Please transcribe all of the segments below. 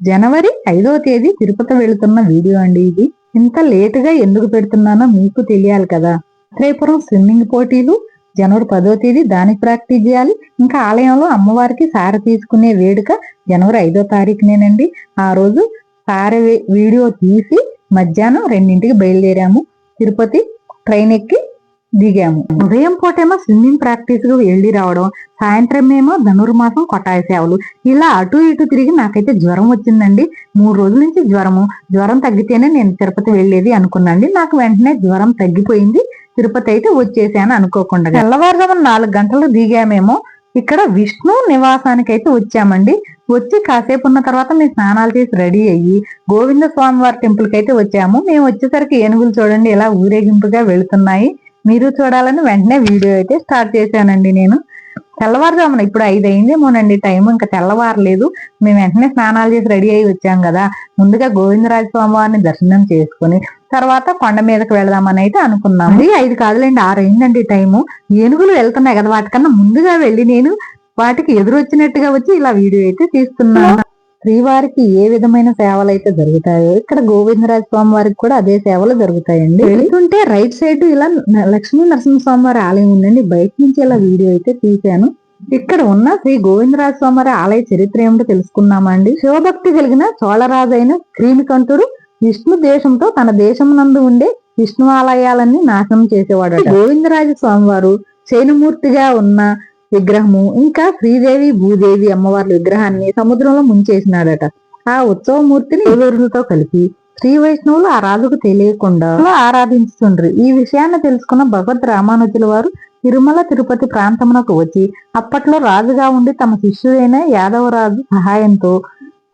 జనవరి ఐదో తేదీ తిరుపతి వెళుతున్న వీడియో అండి ఇది. ఇంత లేటుగా ఎందుకు పెడుతున్నానో మీకు తెలియాలి కదా. రేపురం స్విమ్మింగ్ పోటీలు జనవరి పదో తేదీ దానికి ప్రాక్టీస్ చేయాలి. ఇంకా ఆలయంలో అమ్మవారికి సార తీసుకునే వేడుక జనవరి ఐదో తారీఖునేనండి. ఆ రోజు సార వీడియో తీసి మధ్యాహ్నం రెండింటికి బయలుదేరాము. తిరుపతి ట్రైన్ ఎక్కి దిగాము. ఉదయం పూటేమో స్విమ్మింగ్ ప్రాక్టీస్కు వెళ్ళి రావడం సాయంత్రం ఏమో ధనుర్మాసం కొట్టాయి సేవలు ఇలా అటు ఇటు తిరిగి నాకైతే జ్వరం వచ్చిందండి. మూడు రోజుల నుంచి జ్వరము. జ్వరం తగ్గితేనే నేను తిరుపతి వెళ్ళేది అనుకున్నాండి. నాకు వెంటనే జ్వరం తగ్గిపోయింది. తిరుపతి అయితే వచ్చేసాను అనుకోకుండా. తెల్లవారుజామున నాలుగు గంటలు దిగామేమో. ఇక్కడ విష్ణు నివాసానికి అయితే వచ్చామండి. వచ్చి కాసేపు ఉన్న తర్వాత మేము స్నానాలు చేసి రెడీ అయ్యి గోవింద స్వామివారి టెంపుల్కి టెంపుల్కి అయితే వచ్చాము. మేము వచ్చేసరికి ఏనుగులు చూడండి ఇలా ఊరేగింపుగా వెళుతున్నాయి. మీరు చూడాలని వెంటనే వీడియో అయితే స్టార్ట్ చేశానండి నేను. తెల్లవారుజామున ఇప్పుడు ఐదు అయిందేమోనండి టైం ఇంకా తెల్లవారలేదు. మేము వెంటనే స్నానాలు చేసి రెడీ అయ్యి వచ్చాం కదా. ముందుగా గోవిందరాజ స్వామి వారిని దర్శనం చేసుకుని తర్వాత కొండ మీదకి వెళదామని అయితే అనుకున్నాం. ఇది ఐదు కాదులేండి ఆరు అయిందండి టైము. ఏనుగులు వెళ్తున్నాయి కదా వాటికన్నా ముందుగా వెళ్ళి నేను వాటికి ఎదురొచ్చినట్టుగా వచ్చి ఇలా వీడియో అయితే తీస్తున్నాను. శ్రీవారికి ఏ విధమైన సేవలు అయితే జరుగుతాయో ఇక్కడ గోవిందరాజ స్వామి వారికి కూడా అదే సేవలు జరుగుతాయండి. వెళ్తుంటే రైట్ సైడ్ ఇలా లక్ష్మీ నరసింహ స్వామి వారి ఆలయం ఉందండి. బయట నుంచి ఇలా వీడియో అయితే తీశాను. ఇక్కడ ఉన్న శ్రీ గోవిందరాజ స్వామి వారి ఆలయ చరిత్ర ఏమిటో తెలుసుకున్నామండి శివభక్తి కలిగిన చోళరాజు అయిన క్రీమికంఠుడు విష్ణు దేశంతో తన దేశం నందు ఉండే విష్ణు ఆలయాలన్నీ నాశనం చేసేవాడు గోవిందరాజ స్వామి వారు శైనమూర్తిగా ఉన్న విగ్రహము. ఇంకా శ్రీదేవి భూదేవి అమ్మవార్ల విగ్రహాన్ని సముద్రంలో ముంచేసినాడట ఆ ఉత్సవమూర్తిని ఏలూరులతో కలిపి శ్రీ వైష్ణవులు ఆ రాజుకు తెలియకుండా ఆరాధించుతుండ్రు ఈ విషయాన్ని తెలుసుకున్న భగవద్ రామానుజుల వారు తిరుమల తిరుపతి ప్రాంతమునకు వచ్చి అప్పట్లో రాజుగా ఉండి తమ శిష్యుడైన యాదవరాజు సహాయంతో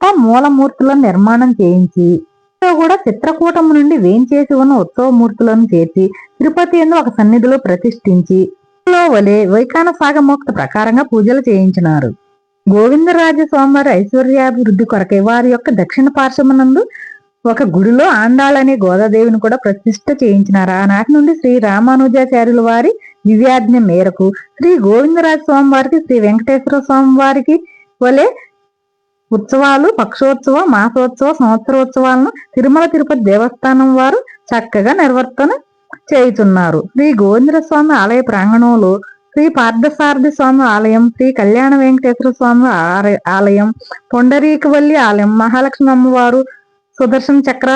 తమ మూలమూర్తులను నిర్మాణం చేయించి కూడా చిత్రకూటము నుండి వేంచేసి ఉన్న ఉత్సవ మూర్తులను చేర్చి తిరుపతి ఎందు ఒక సన్నిధిలో ప్రతిష్ఠించి లో వలె వైకాన సాగమోక్త ప్రకారంగా పూజలు చేయించినారు. గోవిందరాజ స్వామివారి ఐశ్వర్యాభివృద్ధి కొరకై వారి యొక్క దక్షిణ పార్శ్వమునందు ఒక గుడిలో ఆండాళనే గోదాదేవిని కూడా ప్రతిష్ట చేయించినారు. ఆనాటి నుండి శ్రీ రామానుజాచార్యుల వారి దివ్యాజ్ఞ మేరకు శ్రీ గోవిందరాజ స్వామి వారికి శ్రీ వెంకటేశ్వర స్వామి వారికి వలె ఉత్సవాలు పక్షోత్సవ మాసోత్సవ సంవత్సరోత్సవాలను తిరుమల తిరుపతి దేవస్థానం వారు చక్కగా నిర్వర్తన చేయుచున్నారు శ్రీ గోవిందర స్వామి ఆలయ ప్రాంగణంలో శ్రీ పార్థసారథి స్వామి ఆలయం శ్రీ కళ్యాణ వెంకటేశ్వర స్వామి ఆలయం పొండరీకవల్లి ఆలయం మహాలక్ష్మి అమ్మవారు సుదర్శన చక్ర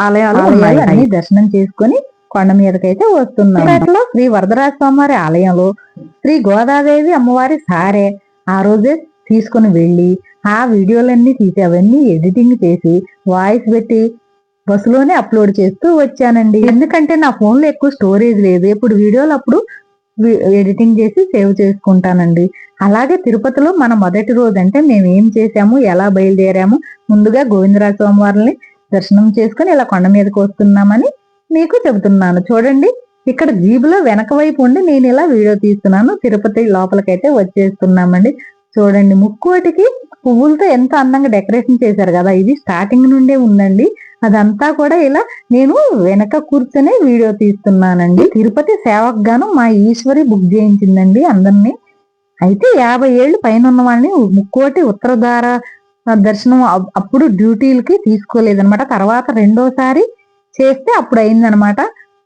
ఆలయాలు అన్ని దర్శనం చేసుకొని కొండ మీదకైతే వస్తున్నాం అట్లా శ్రీ వరదరాజ స్వామి వారి ఆలయంలో శ్రీ గోదాదేవి అమ్మవారి సారే ఆ రోజే తీసుకుని వెళ్ళి ఆ వీడియోలన్నీ తీసి అవన్నీ ఎడిటింగ్ చేసి వాయిస్ పెట్టి బస్సులోనే అప్లోడ్ చేస్తూ వచ్చానండి. ఎందుకంటే నా ఫోన్లో ఎక్కువ స్టోరేజ్ లేదు. ఇప్పుడు వీడియోలు అప్పుడు ఎడిటింగ్ చేసి సేవ్ చేసుకుంటానండి. అలాగే తిరుపతిలో మన మొదటి రోజు అంటే మేము ఏం చేసాము ఎలా బయలుదేరాము ముందుగా గోవిందరాజ స్వామివారిని దర్శనం చేసుకుని ఇలా కొండ మీదకి వస్తున్నామని మీకు చెబుతున్నాను. చూడండి ఇక్కడ జీబులో వెనక వైపు ఉండి నేను ఇలా వీడియో తీస్తున్నాను. తిరుపతి లోపలికైతే వచ్చేస్తున్నామండి. చూడండి ముక్కోటికి పువ్వులతో ఎంత అందంగా డెకరేషన్ చేశారు కదా ఇది స్టార్టింగ్ నుండే ఉందండి. అదంతా కూడా ఇలా నేను వెనక కూర్చొని వీడియో తీస్తున్నానండి. తిరుపతి సేవకు గాను మా ఈశ్వరి బుక్ చేయించిందండి అందరినీ. అయితే యాభై ఏళ్ళు పైన ఉన్న వాళ్ళని ముక్కోటి ఉత్తరధార దర్శనం అప్పుడు డ్యూటీలకి తీసుకోలేదనమాట తర్వాత రెండోసారి చేస్తే అప్పుడు అయిందనమాట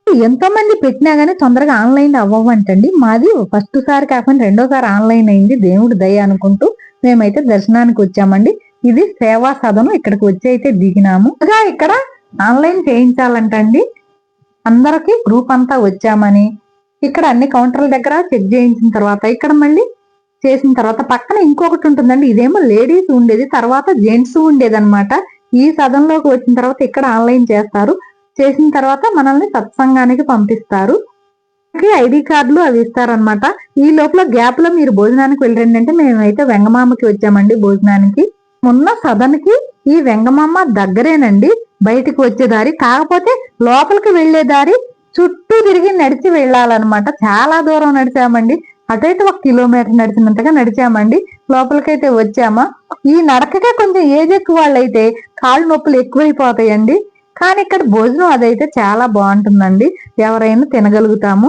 ఎంతో మంది పెట్టినా గానీ తొందరగా ఆన్లైన్ అవ్వవంటండి. మాది ఫస్ట్ సారి కాకుండా రెండోసారి ఆన్లైన్ అయింది. దేవుడు దయ అనుకుంటూ మేమైతే దర్శనానికి వచ్చామండి. ఇది సేవా సదనం ఇక్కడికి వచ్చి అయితే దిగినాము. ఇంకా ఇక్కడ ఆన్లైన్ చేయించాలంటండి. అందరికి గ్రూప్ అంతా వచ్చామని. ఇక్కడ అన్ని కౌంటర్ల దగ్గర చెక్ చేయించిన తర్వాత ఇక్కడ మళ్ళీ చేసిన తర్వాత పక్కన ఇంకొకటి ఉంటుందండి. ఇదేమో లేడీస్ ఉండేది తర్వాత జెంట్స్ ఉండేది అనమాట ఈ సదన్లోకి వచ్చిన తర్వాత ఇక్కడ ఆన్లైన్ చేస్తారు. చేసిన తర్వాత మనల్ని సత్సంగానికి పంపిస్తారు. ఐడి కార్డులు అవి ఇస్తారనమాట ఈ లోపల గ్యాప్లో మీరు భోజనానికి వెళ్ళండి అంటే మేమైతే వెంగమామకి వచ్చామండి భోజనానికి. మొన్న సదన్కి ఈ వెంగమామ దగ్గరేనండి బయటికి వచ్చే దారి. కాకపోతే లోపలికి వెళ్ళే దారి చుట్టూ తిరిగి నడిచి వెళ్ళాలన్నమాట. చాలా దూరం నడిచామండి. అటైతే ఒక కిలోమీటర్ నడిచినంతగా నడిచామండి. లోపలికైతే వచ్చామా? ఈ నడకగా కొంచెం ఏజ్ ఎక్కువ వాళ్ళైతే కాళ్ళు నొప్పులు ఎక్కువైపోతాయండి. కానీ ఇక్కడ భోజనం అదైతే చాలా బాగుంటుందండి. ఎవరైనా తినగలుగుతాము.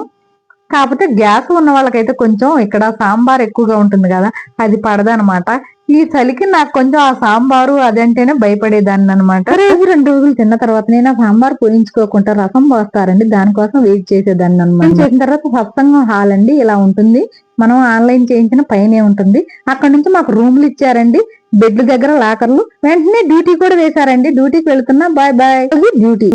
కాకపోతే గ్యాస్ ఉన్న వాళ్ళకైతే కొంచెం ఇక్కడ సాంబార్ ఎక్కువగా ఉంటుంది కదా అది పడదనమాట. ఈ చలికి నాకు కొంచెం ఆ సాంబారు అదంటేనే భయపడేదాన్ని అనమాట రోజు రెండు రోజులు తిన్న తర్వాత నేను ఆ సాంబార్ పోయించుకోకుండా రసం పోస్తారండి. దానికోసం వెయిట్ చేసేదాన్ని అనమాట చేసిన తర్వాత సత్సంగం హాల్ అండి ఇలా ఉంటుంది. మనం ఆన్లైన్ చేయించిన పైనే ఉంటుంది. అక్కడ నుంచి మాకు రూమ్లు ఇచ్చారండి. బెడ్ దగ్గర లాకర్లు. వెంటనే డ్యూటీ కూడా వేశారండి. డ్యూటీకి వెళ్తున్నా బాయ్ బాయ్. డ్యూటీ.